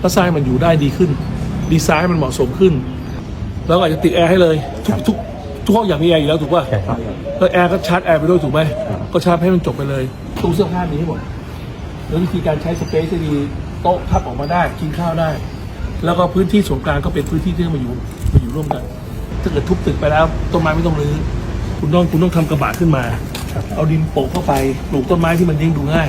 แล้วสร้างให้มันอยู่ได้ดีขึ้น ดีไซน์ให้มันเหมาะสมขึ้น แล้วก็อาจจะติดแอร์ให้เลย ทุกทุกทุกห้องอยากมีแอร์อยู่แล้วถูกป่ะใช่ครับแล้วแอร์ก็ชาร์จแอร์ไปด้วยถูกไหมก็ชาร์จให้มันจบไปเลยตู้เสื้อผ้ามีให้หมดแล้ววิธีการใช้สเปซที่ดีโต๊ะพับออกมาได้กินข้าวได้ แล้วก็พื้นที่ส่วนกลางก็เป็นพื้นที่ที่มาอยู่มาอยู่ร่วมกัน ถ้าเกิดทุบตึกไปแล้วต้นไม้ไม่ต้องรื้อคุณต้องคุณต้องทำกระบะขึ้นมา เอาดินโปะเข้าไปปลูกต้นไม้ที่มันเลี้ยงดูง่าย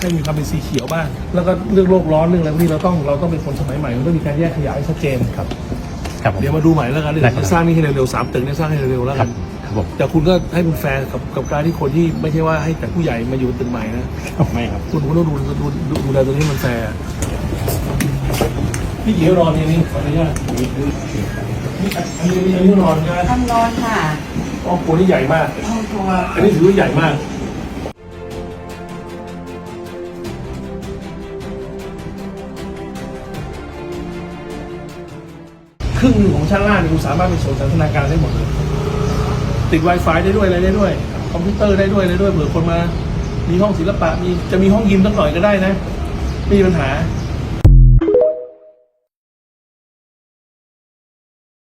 ให้มีความเป็นสีเขียวบ้าง แล้วก็เรื่องโลกร้อนเรื่องอะไรพวกนี้เราต้องเราต้องเป็นคนสมัยใหม่เราต้องมีการแยกขยะให้ชัดเจนครับครับผมเดี๋ยวมาดูใหม่แล้วกันเดี๋ยวได้ครับจะสร้างนี่ให้เร็วๆสามตึกเนี่ยสร้างให้เร็วๆแล้วคกัรับนครับผมแต่คุณก็ให้มันแฟร์กับกับการที่คนที่ไม่ใช่ว่าให้แต่ผู้ใหญ่มาอยู่ตึกใหม่นะไม่ครับคุณก็ต้องดูดูดูดูแลตัวนี้ให้มันแฟร์พี่เดี๋ยวรอนี่นี่ขออนุญาตนี่อันนี้อันนี้อันนี้นอนใช่ไหมทำนอนค่ะห้องครัวนี่ใหญ่มากห้องครัวอันนี้ถือว่าใหญ่มาก ครึ่งหนึ่งของชั้นล่างเนี่ยคุณสามารถเป็นศูนย์สันทนาการได้หมดเลยติด Wi-Fi ได้ด้วยอะไรได้ด้วย คอมพิวเตอร์ได้ด้วยอะไรด้วยเผื่อคนมา มีห้องศิลปะมีจะมีห้องยิมตั้งหน่อยก็ได้นะไม่มีปัญหา